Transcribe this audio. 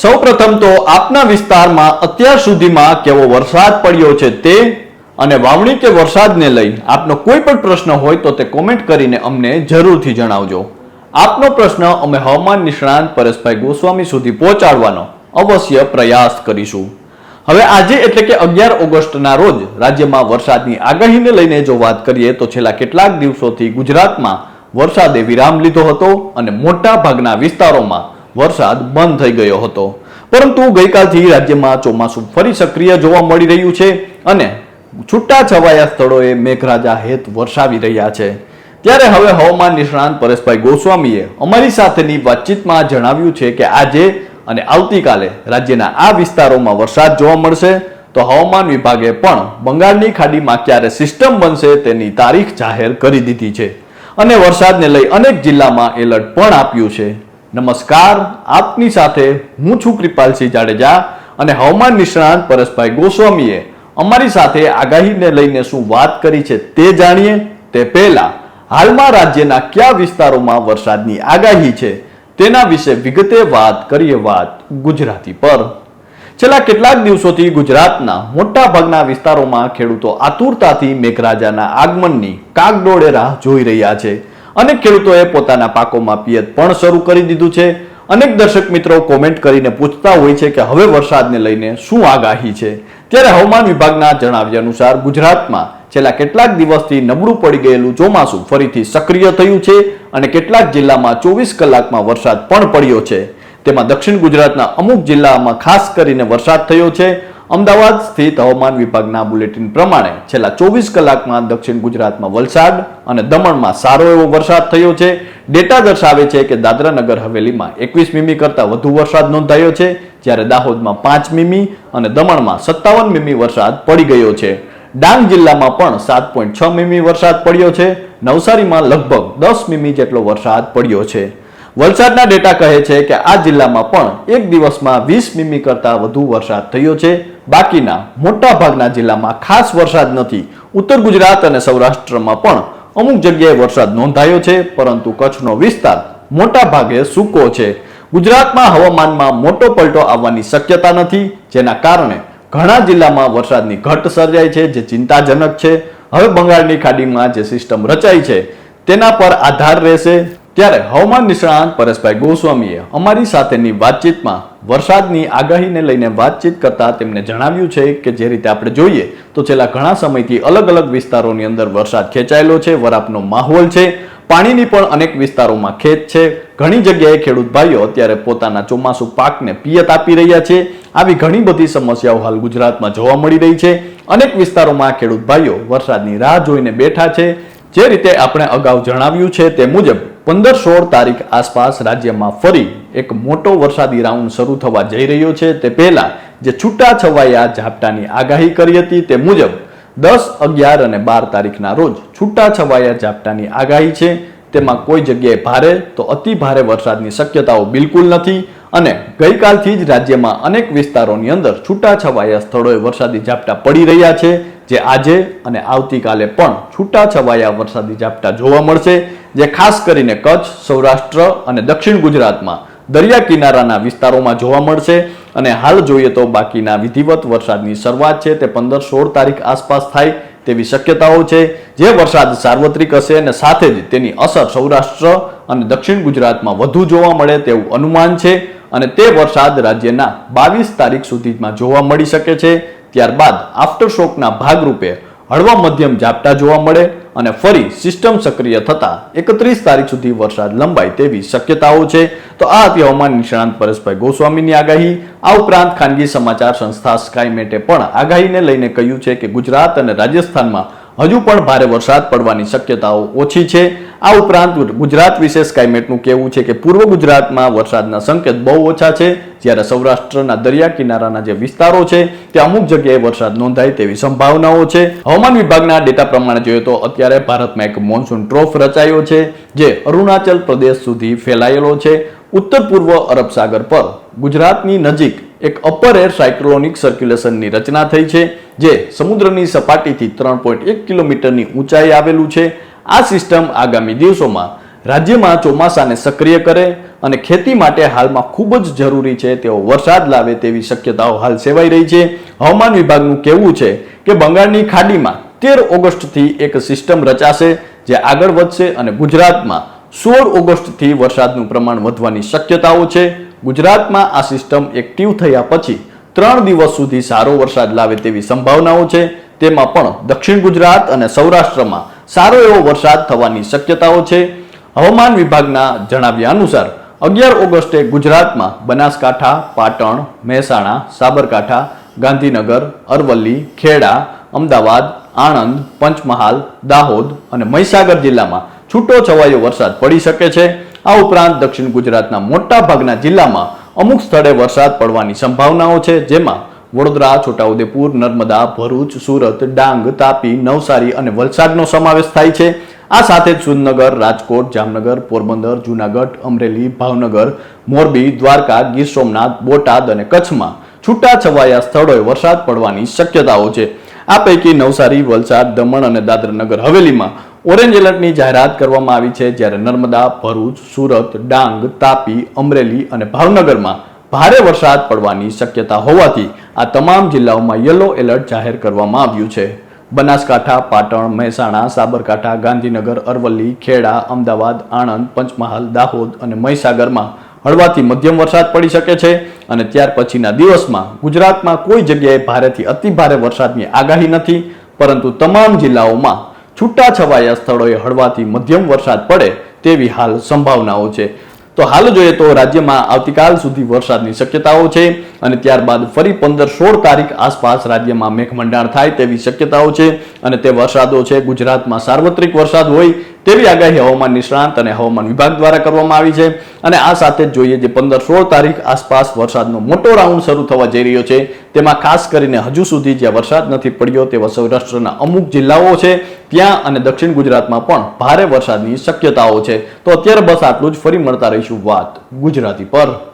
સૌપ્રથમ તો આપના વિસ્તારમાં અત્યાર સુધીમાં કેવો વરસાદ પડ્યો છે તે અને વાવણી કે વરસાદને લઈ આપનો કોઈ પણ પ્રશ્ન હોય તો તે કોમેન્ટ કરીને અમને જરૂરથી જણાવજો. આપનો પ્રશ્ન અમે હવામાન નિષ્ણાંત પરેશભાઈ ગોસ્વામી સુધી પહોંચાડવાનો અવશ્ય પ્રયાસ કરીશું. હવે આજે એટલે કે અગિયાર ઓગસ્ટના રોજ રાજ્યમાં વરસાદની આગાહીને લઈને જો વાત કરીએ તો છેલ્લા કેટલાક દિવસોથી ગુજરાતમાં વરસાદે વિરામ લીધો હતો અને મોટા ભાગના વિસ્તારોમાં વરસાદ બંધ થઈ ગયો હતો. પરંતુ ગઈકાલથી રાજ્યમાં ચોમાસું ફરી સક્રિય જોવા મળી રહ્યું છે અને છૂટા છવાયા સ્થળોએ મેઘરાજા હેત વરસાવી રહ્યા છે. ત્યારે હવે હવામાન નિષ્ણાંત પરેશભાઈ ગોસ્વામીએ અમારી સાથેની વાતચીતમાં જણાવ્યું છે કે આજે અને આવતીકાલે રાજ્યના આ વિસ્તારોમાં વરસાદ જોવા મળશે. તો હવામાન વિભાગે પણ બંગાળની ખાડીમાં ક્યારે સિસ્ટમ બનશે તેની તારીખ જાહેર કરી દીધી છે. અને વરસાદને લઈ અનેક જિલ્લામાં એલર્ટ પણ આપ્યું છે. નમસ્કાર, આપની સાથે હું છું કૃપાલસિંહ જાડેજા અને હવામાન નિષ્ણાંત પરેશભાઈ ગોસ્વામીએ અમારી સાથે આગાહીને લઈને શું વાત કરી છે તે જાણીએ તે પહેલા હાલમાં રાજ્યના કયા વિસ્તારોમાં વરસાદની આગાહી છે તેના વિશે વિગતે વાત કરીએ વાત ગુજરાતી પર. છેલ્લા કેટલાક દિવસોથી ગુજરાતના મોટા ભાગના વિસ્તારોમાં ખેડૂતો આતુરતાથી મેઘરાજાના આગમનની કાગડોળે રાહ જોઈ રહ્યા છે. અનેક ખેડૂતોએ પોતાના પાકોમાં પિયત પણ શરૂ કરી દીધું છે. અનેક દર્શક મિત્રો કોમેન્ટ કરીને પૂછતા હોય છે કે હવે વરસાદને લઈને શું આગાહી છે? ત્યારે હવામાન વિભાગના જણાવ્યા અનુસાર ગુજરાતમાં છેલ્લા કેટલાક દિવસથી નબળું પડી ગયેલું ચોમાસું ફરીથી સક્રિય થયું છે અને કેટલાક જિલ્લામાં ચોવીસ કલાકમાં વરસાદ પણ પડ્યો છે. તેમાં દક્ષિણ ગુજરાતના અમુક જિલ્લામાં ખાસ કરીને વરસાદ થયો છે. અમદાવાદ સ્થિત હવામાન વિભાગના બુલેટિન પ્રમાણે છેલ્લા ચોવીસ કલાકમાં દક્ષિણ ગુજરાતમાં વલસાડ અને દમણમાં સારો એવો વરસાદ થયો છે. ડેટા દર્શાવે છે કે દાદરા નગર હવેલીમાં એકવીસ મીમી કરતાં વધુ વરસાદ નોંધાયો છે, જ્યારે દાહોદમાં પાંચ મીમી અને દમણમાં સત્તાવન મીમી વરસાદ પડી ગયો છે. ડાંગ જિલ્લામાં પણ સાત પોઈન્ટ છ મીમી વરસાદ પડ્યો છે. નવસારીમાં લગભગ દસ મીમી જેટલો વરસાદ પડ્યો છે. વલસાડના ડેટા કહે છે કે આ જિલ્લામાં પણ એક દિવસમાં વીસ મીમી કરતાં વધુ વરસાદ થયો છે. બાકીના મોટા ભાગના જિલ્લામાં ખાસ વરસાદ નથી. ઉત્તર ગુજરાત અને સૌરાષ્ટ્રમાં પણ અમુક જગ્યાએ વરસાદ નોંધાયો છે, પરંતુ કચ્છનો વિસ્તાર મોટા ભાગે સૂકો છે. ગુજરાતમાં હવામાનમાં મોટો પલટો આવવાની શક્યતા નથી, જેના કારણે ઘણા જિલ્લામાં વરસાદની ઘટ સર્જાય છે, જે ચિંતાજનક છે. હવે બંગાળની ખાડીમાં જે સિસ્ટમ રચાઈ છે, તેના પર આધાર રહેશે. ત્યારે હવામાન નિષ્ણાંત પરેશભાઈ ગોસ્વામીએ અમારી સાથેની વાતચીતમાં વરસાદની આગાહીને લઈને વાતચીત કરતા તેમણે જણાવ્યું છે કે જે રીતે આપણે જોઈએ તો છેલ્લા ઘણા સમયથી અલગ અલગ વિસ્તારોની અંદર વરસાદ ખેંચાયેલો છે, વરાપનો માહોલ છે, પાણીની પણ અનેક વિસ્તારોમાં ખેત છે. ઘણી જગ્યાએ ખેડૂત ભાઈઓ અત્યારે પોતાના ચોમાસુ પાકને પિયત આપી રહ્યા છે. આવી ઘણી બધી સમસ્યાઓ હાલ ગુજરાતમાં જોવા મળી રહી છે. અનેક વિસ્તારોમાં ખેડૂત ભાઈઓ વરસાદની રાહ જોઈને બેઠા છે. જે રીતે આપણે અગાઉ જણાવ્યું છે તે મુજબ પંદર સોળ તારીખ આસપાસ રાજ્યમાં ફરી એક મોટો વરસાદી રાઉન્ડ શરૂ થવા જઈ રહ્યો છે. તે પહેલા જે છૂટા છવાયા ઝાપટાની આગાહી કરી હતી તે મુજબ દસ, અગિયાર અને બાર તારીખના રોજ છૂટા છવાયા ઝાપટાની આગાહી છે. તેમાં કોઈ જગ્યાએ ભારે તો અતિ ભારે વરસાદની શક્યતાઓ બિલકુલ નથી અને ગઈકાલથી જ રાજ્યમાં અનેક વિસ્તારોની અંદર છૂટા છવાયા સ્થળોએ વરસાદી ઝાપટા પડી રહ્યા છે. જે આજે અને આવતીકાલે પણ છૂટા છવાયા વરસાદી ઝાપટા જોવા મળશે, જે ખાસ કરીને કચ્છ, સૌરાષ્ટ્ર અને દક્ષિણ ગુજરાતમાં દરિયા કિનારાના વિસ્તારોમાં જોવા મળશે અને હાલ જોઈએ તો બાકીના વિધિવત વરસાદની શરૂઆત છે તે પંદર સોળ તારીખ આસપાસ થાય તેવી શક્યતાઓ છે, જે વરસાદ સાર્વત્રિક હશે અને સાથે જ તેની અસર સૌરાષ્ટ્ર અને દક્ષિણ ગુજરાતમાં વધુ જોવા મળે તેવું અનુમાન છે અને તે વરસાદ રાજ્યના બાવીસ તારીખ સુધીમાં જોવા મળી શકે છે. ત્યારબાદ આફ્ટર શોકના ભાગરૂપે હળવા મધ્યમ ઝાપટા જોવા મળે અને ફરી સિસ્ટમ સક્રિય થતા એકત્રીસ તારીખ સુધી વરસાદ લંબાય તેવી શક્યતાઓ છે. તો આ હતી હવામાન નિષ્ણાંત પરેશભાઈ ગોસ્વામીની આગાહી. આ ઉપરાંત ખાનગી સમાચાર સંસ્થા સ્કાયમેટે પણ આગાહીને લઈને કહ્યું છે કે ગુજરાત અને રાજસ્થાનમાં હજુ પણ ભારે વરસાદ પડવાની શક્યતાઓ ઓછી છે. આ ઉપરાંત ગુજરાત વિશેષ ક્લાઇમેટનું કહેવું છે કે પૂર્વ ગુજરાતમાં વરસાદના સંકેત બહુ ઓછા છે. જ્યારે સૌરાષ્ટ્રના દરિયા કિનારાના જે વિસ્તારો છે તે અમુક જગ્યાએ વરસાદ નોંધાય તેવી સંભાવનાઓ છે. હવામાન વિભાગના ડેટા પ્રમાણે જોઈએ તો અત્યારે ભારતમાં એક મોન્સૂન ટ્રોફ રચાયો છે, જે અરુણાચલ પ્રદેશ સુધી ફેલાયેલો છે. ઉત્તર પૂર્વ અરબ સાગર પર ગુજરાતની નજીક એક અપર એર સાયક્લોનિક સર્ક્યુલેશનની રચના થઈ છે, જે સમુદ્રની સપાટીથી ત્રણ પોઈન્ટ એક કિલોમીટરની ઊંચાઈ આવેલું છે. આ સિસ્ટમ આગામી દિવસોમાં રાજ્યમાં ચોમાસાને સક્રિય કરે અને ખેતી માટે હાલમાં ખૂબ જ જરૂરી છે તેવો વરસાદ લાવે તેવી શક્યતાઓ હાલ સેવાઈ રહી છે. હવામાન વિભાગનું કહેવું છે કે બંગાળની ખાડીમાં તેર ઓગસ્ટથી એક સિસ્ટમ રચાશે જે આગળ વધશે અને ગુજરાતમાં સોળ ઓગસ્ટથી વરસાદનું પ્રમાણ વધવાની શક્યતાઓ છે. ગુજરાતમાં આ સિસ્ટમ એક્ટિવ થયા પછી ત્રણ દિવસ સુધી સારો વરસાદ લાવે તેવી સંભાવનાઓ છે. તેમાં પણ દક્ષિણ ગુજરાત અને સૌરાષ્ટ્રમાં સારો એવો વરસાદ થવાની શક્યતાઓ છે. હવામાન વિભાગના જણાવ્યા અનુસાર, અગિયાર ઓગસ્ટે ગુજરાતમાં બનાસકાંઠા, પાટણ, મહેસાણા, સાબરકાંઠા, ગાંધીનગર, અરવલ્લી, ખેડા, અમદાવાદ, આણંદ, પંચમહાલ, દાહોદ અને મહીસાગર જિલ્લામાં છૂટો છવાયો વરસાદ પડી શકે છે. આ ઉપરાંત દક્ષિણ ગુજરાતના મોટા ભાગના જિલ્લામાં અમુક સ્થળે વરસાદ પડવાની સંભાવનાઓ છે, જેમાં વડોદરા, છોટાઉદેપુર, નર્મદા, ભરૂચ, સુરત, ડાંગ, તાપી, નવસારી અને વલસાડનો સમાવેશ થાય છે. આ સાથે જ સુરનગર રાજકોટ, જામનગર, પોરબંદર, જુનાગઢ, અમરેલી, ભાવનગર, મોરબી, દ્વારકા, ગીર સોમનાથ, બોટાદ અને કચ્છમાં છૂટા છવાયા સ્થળોએ વરસાદ પડવાની શક્યતાઓ છે. આ પૈકી નવસારી, વલસાડ, દમણ અને દાદરાનગર હવેલીમાં ઓરેન્જ એલર્ટની જાહેરાત કરવામાં આવી છે, જ્યારે નર્મદા, ભરૂચ, સુરત, ડાંગ, તાપી, અમરેલી અને ભાવનગરમાં ભારે વરસાદ પડવાની શક્યતા હોવાથી આ તમામ જિલ્લાઓમાં યલો એલર્ટ જાહેર કરવામાં આવ્યું છે. બનાસકાંઠા, પાટણ, મહેસાણા, સાબરકાંઠા, ગાંધીનગર, અરવલ્લી, ખેડા, અમદાવાદ, આણંદ, પંચમહાલ, દાહોદ અને મહીસાગરમાં હળવાથી મધ્યમ વરસાદ પડી શકે છે અને ત્યાર પછીના દિવસમાં ગુજરાતમાં કોઈ જગ્યાએ ભારેથી અતિભારે વરસાદની આગાહી નથી, પરંતુ તમામ જિલ્લાઓમાં છૂટાછવાયા સ્થળોએ હળવાથી મધ્યમ વરસાદ પડે તેવી હાલ સંભાવનાઓ છે. તો હાલ જોઈએ તો રાજ્યમાં આવતીકાલ સુધી વરસાદની શક્યતાઓ છે અને ત્યારબાદ ફરી પંદર સોળ તારીખ આસપાસ રાજ્યમાં મેઘમંડાણ થાય તેવી શક્યતાઓ છે અને તે વરસાદો છે. ગુજરાતમાં સાર્વત્રિક વરસાદ હોય તેવી આગાહી હવામાન નિષ્ણાંત અને હવામાન વિભાગ દ્વારા કરવામાં આવી છે. અને આ સાથે જ જોઈએ જે પંદર સોળ તારીખ આસપાસ વરસાદનો મોટો રાઉન્ડ શરૂ થવા જઈ રહ્યો છે. તેમાં ખાસ કરીને હજુ સુધી જ્યાં વરસાદ નથી પડ્યો તેવા સૌરાષ્ટ્રના અમુક જિલ્લાઓ છે. ત્યાં અને દક્ષિણ ગુજરાતમાં પણ ભારે વરસાદની શક્યતાઓ છે. તો અત્યારે બસ આટલું જ. ફરી મળતા રહીશું વાત ગુજરાતી પર.